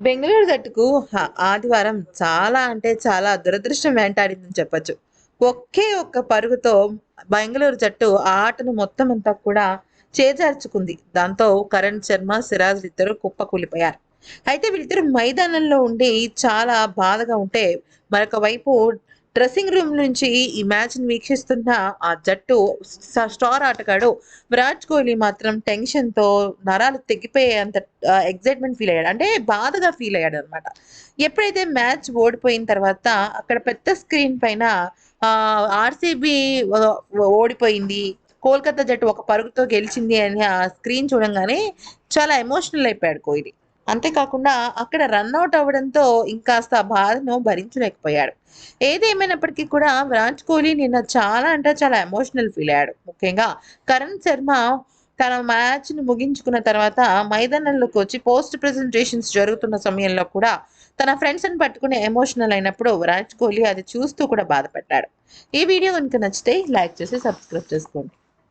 బెంగళూరు జట్టుకు ఆదివారం చాలా అంటే చాలా దురదృష్టం వెంటాడిందని చెప్పొచ్చు. ఒకే ఒక్క పరుగుతో బెంగళూరు జట్టు ఆ ఆటను మొత్తం అంతా కూడా చేజార్చుకుంది. దాంతో కరణ్ శర్మ సిరాజ్ ఇద్దరు కుప్పకూలిపోయారు. అయితే వీళ్ళిద్దరు మైదానంలో ఉండి చాలా బాధగా ఉంటే మరొక వైపు డ్రెస్సింగ్ రూమ్ నుంచి ఈ మ్యాచ్ని వీక్షిస్తున్న ఆ జట్టు స్టార్ ఆటగాడు విరాట్ కోహ్లీ మాత్రం టెన్షన్తో నరాలు తెగిపోయేంత ఎగ్జైట్మెంట్ ఫీల్ అయ్యాడు. అంటే బాధగా ఫీల్ అయ్యాడు అనమాట. ఎప్పుడైతే మ్యాచ్ ఓడిపోయిన తర్వాత అక్కడ పెద్ద స్క్రీన్ పైన ఆర్సీబీ ఓడిపోయింది. కోల్కతా జట్టు ఒక పరుగుతో గెలిచింది అని ఆ స్క్రీన్ చూడంగానే చాలా ఎమోషనల్ అయిపోయాడు కోహ్లీ. అంతేకాకుండా అక్కడ రన్అట్ అవ్వడంతో ఇంకాస్త బాధను భరించలేకపోయాడు. ఏదేమైనప్పటికీ కూడా విరాట్ కోహ్లీ నిన్న చాలా అంటే చాలా ఎమోషనల్ ఫీల్ అయ్యాడు. ముఖ్యంగా కరణ్ శర్మ తన మ్యాచ్ను ముగించుకున్న తర్వాత మైదానంలోకి వచ్చి పోస్ట్ ప్రెజెంటేషన్స్ జరుగుతున్న సమయంలో కూడా తన ఫ్రెండ్స్ని పట్టుకుని ఎమోషనల్ అయినప్పుడు విరాట్ కోహ్లీ అది చూస్తూ కూడా బాధపడ్డాడు. ఈ వీడియో కనుక నచ్చితే లైక్ చేసి సబ్స్క్రైబ్ చేసుకోండి.